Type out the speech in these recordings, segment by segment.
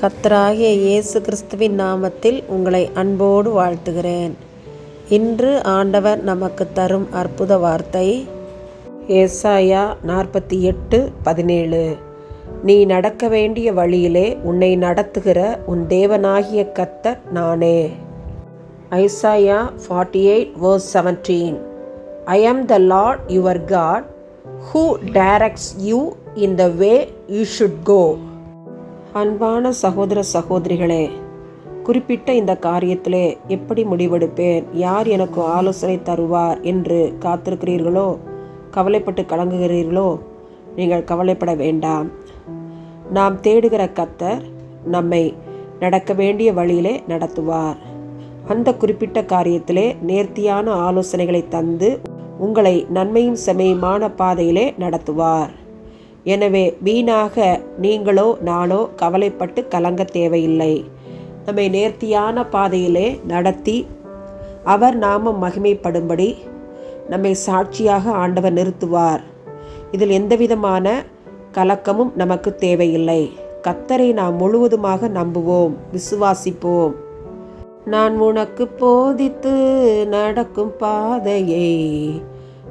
கத்தராகிய இயேசு கிறிஸ்துவின் நாமத்தில் உங்களை அன்போடு வாழ்த்துகிறேன். இன்று ஆண்டவர் நமக்கு தரும் அற்புத வார்த்தை ஏசாயா நாற்பத்தி எட்டு பதினேழு. நீ நடக்க வேண்டிய வழியிலே உன்னை நடத்துகிற உன் தேவனாகிய கத்தர் நானே. Isaiah forty eight verse seventeen I am the Lord your God who directs you in the way you should go அன்பான சகோதர சகோதரிகளே குறிப்பிட்ட இந்த காரியத்திலே எப்படி முடிவெடுப்பேன் யார் எனக்கு ஆலோசனை தருவார் என்று காத்திருக்கிறீர்களோ கவலைப்பட்டு கலங்குகிறீர்களோ நீங்கள் கவலைப்பட வேண்டாம். நாம் தேடுகிற கத்தர் நம்மை நடக்க வேண்டிய வழியிலே நடத்துவார். அந்த குறிப்பிட்ட காரியத்திலே நேர்த்தியான ஆலோசனைகளை தந்து உங்களை நன்மையும் செமையுமான பாதையிலே நடத்துவார். எனவே வீணாக நீங்களோ நானோ கவலைப்பட்டு கலங்க தேவையில்லை. நம்மை நேர்த்தியான பாதையிலே நடத்தி அவர் நாமம் மகிமைப்படும்படி நம்மை சாட்சியாக ஆண்டவர் நிறுத்துவார். இதில் எந்தவிதமான கலக்கமும் நமக்கு தேவையில்லை. கத்தரை நாம் முழுவதுமாக நம்புவோம் விசுவாசிப்போம். நான் உனக்கு போதித்து நடக்கும் பாதையை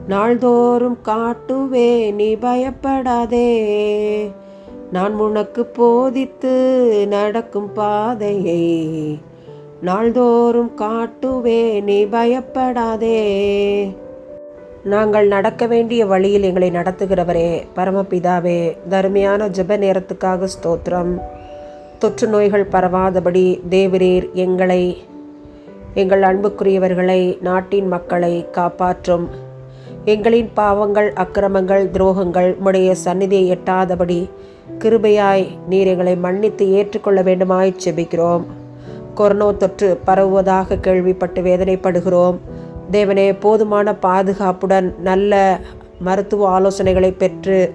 நாள்தோறும் காட்டுவே நீ பயப்படாதே. நான் உனக்கு போதித்து நடக்கும் பாதையை நாள்தோறும் காட்டுவே நீ பயப்படாதே. நாங்கள் நடக்க வேண்டிய வழியில் எங்களை நடத்துகிறவரே பரமபிதாவே தருமையான ஜெப நேரத்துக்காக ஸ்தோத்திரம். தொற்று நோய்கள் பரவாதபடி தேவரீர் எங்களை எங்கள் அன்புக்குரியவர்களை நாட்டின் மக்களை காப்பாற்றும். எங்களின் பாவங்கள் அக்கிரமங்கள் துரோகங்கள் உடைய சந்நிதியை எட்டாதபடி கிருபையாய் நீர் எங்களை மன்னித்து ஏற்றுக்கொள்ள வேண்டுமாய் செபிக்கிறோம் கொரோனா தொற்று பரவுவதாக கேள்விப்பட்டு வேதனைப்படுகிறோம். தேவனே போதுமான பாதுகாப்புடன் நல்ல மருத்துவ ஆலோசனைகளை பெற்று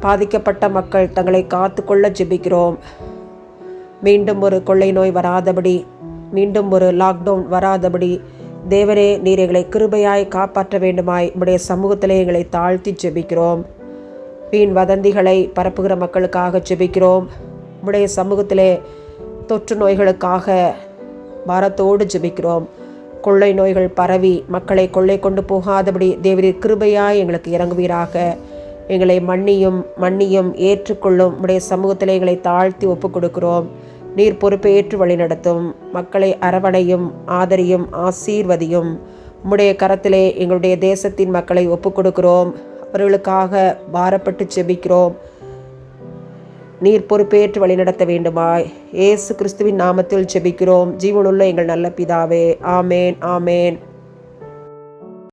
பாதிக்கப்பட்ட மக்கள் தங்களை காத்துக்கொள்ள ஜெபிக்கிறோம். மீண்டும் ஒரு கொள்ளை நோய் வராதபடி மீண்டும் ஒரு லாக்டவுன் வராதபடி தேவரே நீர் எங்களை கிருபையாய் காப்பாற்ற வேண்டுமாய் உடைய சமூகத்திலே எங்களை தாழ்த்தி ஜெபிக்கிறோம். வீண் வதந்திகளை பரப்புகிற மக்களுக்காக ஜெபிக்கிறோம். உடைய சமூகத்திலே தொற்று நோய்களுக்காக பாரத்தோடு ஜெபிக்கிறோம். கொள்ளை நோய்கள் பரவி மக்களை கொள்ளை கொண்டு போகாதபடி தேவரீர் கிருபையாய் எங்களுக்கு இறங்குவீராக. எங்களை மன்னியும் மன்னியும் ஏற்றுக்கொள்ளும் உடைய சமூகத்திலே எங்களை தாழ்த்தி ஒப்புக் கொடுக்கிறோம் நீர் பொறுப்பேற்று வழிநடத்தும். மக்களை அரவணையும் ஆதரியும் ஆசீர்வதியும். உம்முடைய கரத்திலே எங்களுடைய தேசத்தின் மக்களை ஒப்புக் கொடுக்கிறோம் அவர்களுக்காக பாரப்பட்டு செபிக்கிறோம். நீர் பொறுப்பேற்று வழிநடத்த வேண்டுமாய். ஏசு கிறிஸ்துவின் நாமத்தில் செபிக்கிறோம். ஜீவனுள்ள எங்கள் நல்ல பிதாவே. ஆமேன் ஆமேன்.